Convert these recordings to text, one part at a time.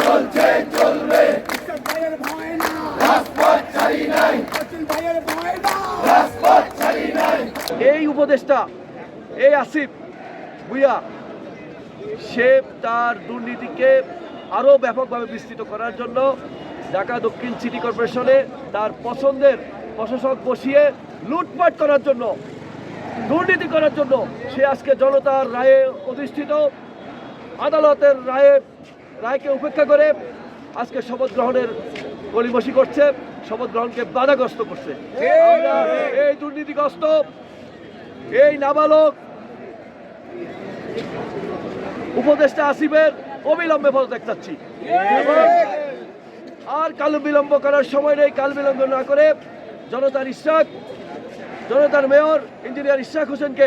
চলছে চলবে। এই উপদেশটা এই আসিফ ভুইয়া সে তার দুর্নীতিকে আরও ব্যাপকভাবে বিস্তৃত করার জন্য ঢাকা দক্ষিণ সিটি কর্পোরেশনে তার পছন্দের প্রশাসক বসিয়ে লুটপাট করার জন্য দুর্নীতি করার জন্য সে আজকে জনতার রায়ে অধিষ্ঠিত। আদালতের রায়ে, রায়কে উপেক্ষা করে আজকে শপথ গ্রহণের গলিমসি করছে, শপথ গ্রহণকে বাধাগ্রস্ত করছে। এই দুর্নীতিগ্রস্ত, এই নাবালক উপদেষ্টা আসিফের অবিলম্বে পদত্যাগ চাচ্ছি। আর কাল বিলম্ব করার সময় নেই, কাল বিলম্ব না করে জনতার ইশাক জনতার মেয়র, ইঞ্জিনিয়ার ইশাক হোসেনকে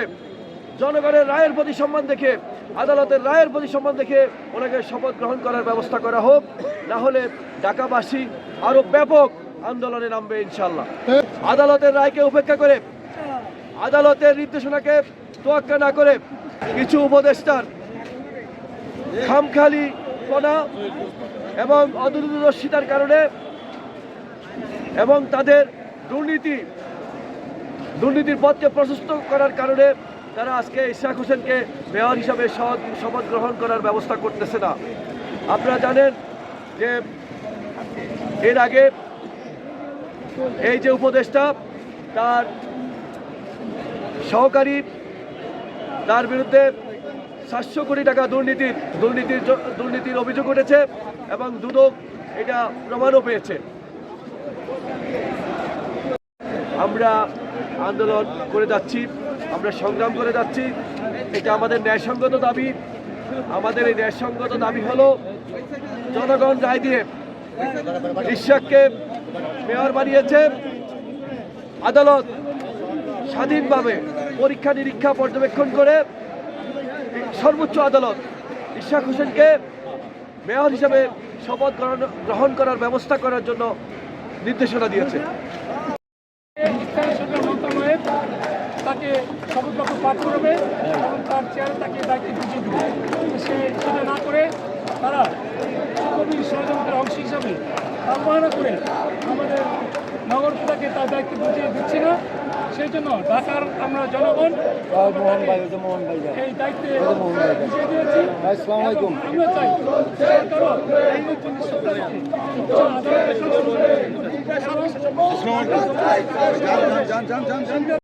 জনগণের রায়ের প্রতি সম্মান দেখে আদালতের রায়ের প্রতি সম্মান দেখে ওনাকে শপথ গ্রহণ করার ব্যবস্থা করা হোক, না হলে ঢাকাবাসী আরও ব্যাপক আন্দোলনে নামবে ইনশাল্লাহ আদালতের রায়কে উপেক্ষা করে, আদালতের নির্দেশনাকে তোয়াক্কা না করে কিছু উপদেষ্টার খামখালি পনা এবং অদূরদর্শিতার কারণে এবং তাদের দুর্নীতি, দুর্নীতির পথকে প্রশস্ত করার কারণে তারা আজকে ইশাক হোসেনকে মেয়র হিসাবে শপথ গ্রহণ করার ব্যবস্থা করতেছে না। আপনারা জানেন যে এর আগে এই যে উপদেষ্টা, তার সহকারী, তার বিরুদ্ধে সাতশো কোটি টাকা দুর্নীতির দুর্নীতির দুর্নীতির অভিযোগ উঠেছে এবং দুদক এটা প্রমাণও পেয়েছে। আমরা আন্দোলন করে যাচ্ছি। আমরা সংগ্রাম করে যাচ্ছি। এটা আমাদের ন্যায়সঙ্গত দাবি। আমাদের এই ন্যায়সঙ্গত দাবি হলো জনগণ রায় দিয়ে ইশাককে মেয়র বানিয়েছে। আদালত স্বাধীনভাবে পরীক্ষা নিরীক্ষা পর্যবেক্ষণ করে সর্বোচ্চ আদালত ইশাক হোসেনকে মেয়র হিসাবে শপথ গ্রহণ- গ্রহণ করার ব্যবস্থা করার জন্য নির্দেশনা দিয়েছে। তাকে শপথবাক্য পাঠ করবে এবং তার চেয়ারে তাকে দায়িত্ব বুঝিয়ে দেবে। সে সেটা না করে তারা কবির ষড়যন্ত্রের অংশ হিসাবে আহ্বান করে আমাদের নগরপিতাকে তার দায়িত্ব বুঝিয়ে দিচ্ছে না। সেই জন্য ঢাকার আমরা জনগণ এই দায়িত্বে বুঝিয়ে দিয়েছি। আমরা চাই সরকারও